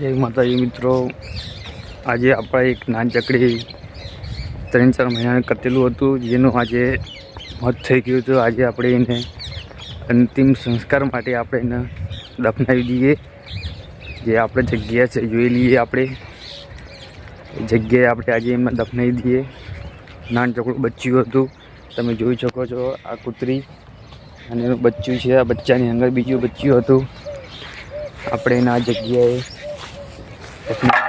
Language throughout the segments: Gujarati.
જય માતાજી મિત્રો. આજે આપણે એક નાનચકડી ત્રણ ચાર મહિનાને કટેલું હતું, જેનું આજે મત થઈ ગયું હતું. આજે આપણે એને અંતિમ સંસ્કાર માટે આપણે એને દફનાવી દઈએ. જે આપણે જગ્યા છે, જોઈ લઈએ આપણે. જગ્યાએ આપણે આજે એમને દફનાવી દઈએ. નાનચકડું બચ્યું હતું. તમે જોઈ શકો છો આ કૂતરી અને એનું બચ્ચું છે. આ બચ્ચાની અંદર બીજું બચ્ચું હતું. આપણે એના જગ્યાએ દફનાવી દઈએ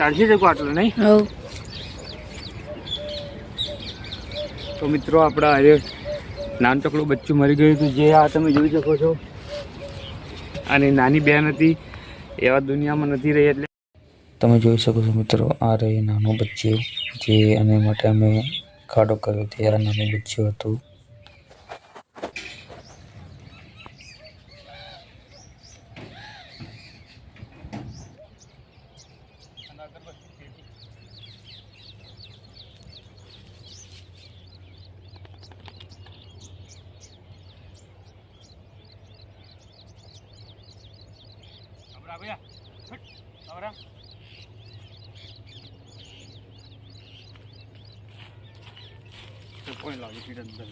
ચાલશે જગો આટલું નહીં? તો મિત્રો આપણા આજે નાનું ચકડું બચ્ચું મરી ગયું હતું. જે આ તમે જોઈ શકો છો. અને નાની બેન હતી. એવા દુનિયામાં નથી રહી એટલે. તમે જોઈ શકો છો મિત્રો આ રહી નાનું બચ્ચું. જે એને માટે અમે ખાડો કર્યો હતો. એ નાનું બચ્ચું હતું. છે અંદર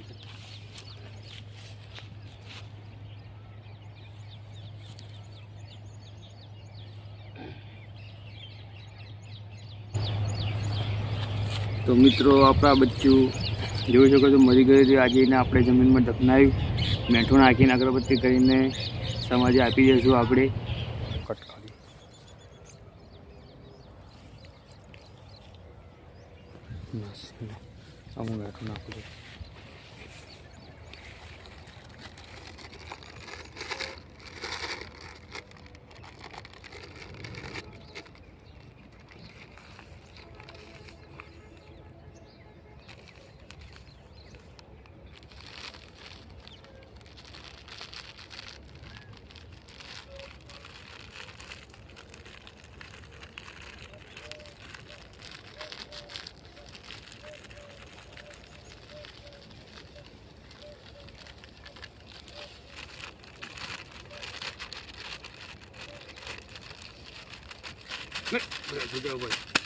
તો મિત્રો, આપણા બચ્ચું જોઈ શકો છો, મરી ગયું હતું આજે આપણે જમીનમાં દફનાવ્યું મેઠું નાખીને અગરબત્તી કરીને સમાજે આપી દઈશું આપણે. કટ કરી અમુક નાખું છું. 네그래야这그게 억.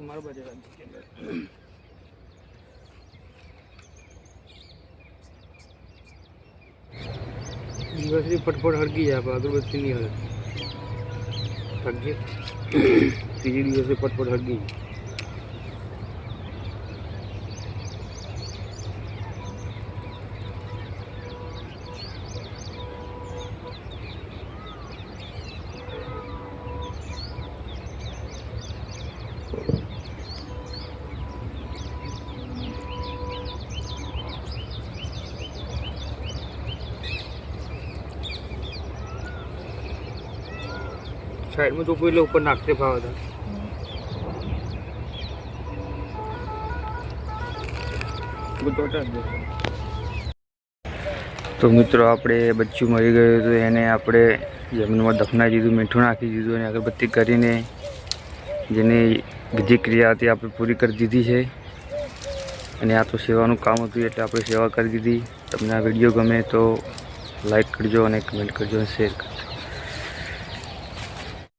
कुमार बजेगा इसके अंदर। यूनिवर्सिटी फटफट हड़की जाए पर अगरबत्ती नहीं हड़क हट गई। तीसरी यूनिवर्सिटी फटफट हड़की સાઈડમાં તો કોઈ ઉપર નાખતે ભાવ હતા. તો મિત્રો આપણે બચ્ચું મરી ગયું હતું, એને આપણે જમીનમાં દફનાવી દીધું, મીઠું નાખી દીધું અને અગરબત્તી કરીને જેની બીજી ક્રિયા હતી, આપણે પૂરી કરી દીધી છે. અને આ તો સેવાનું કામ હતું, એટલે આપણે સેવા કરી દીધી. તમને આ વીડિયો ગમે તો લાઈક કરજો અને કમેન્ટ કરજો અને શેર કરજો.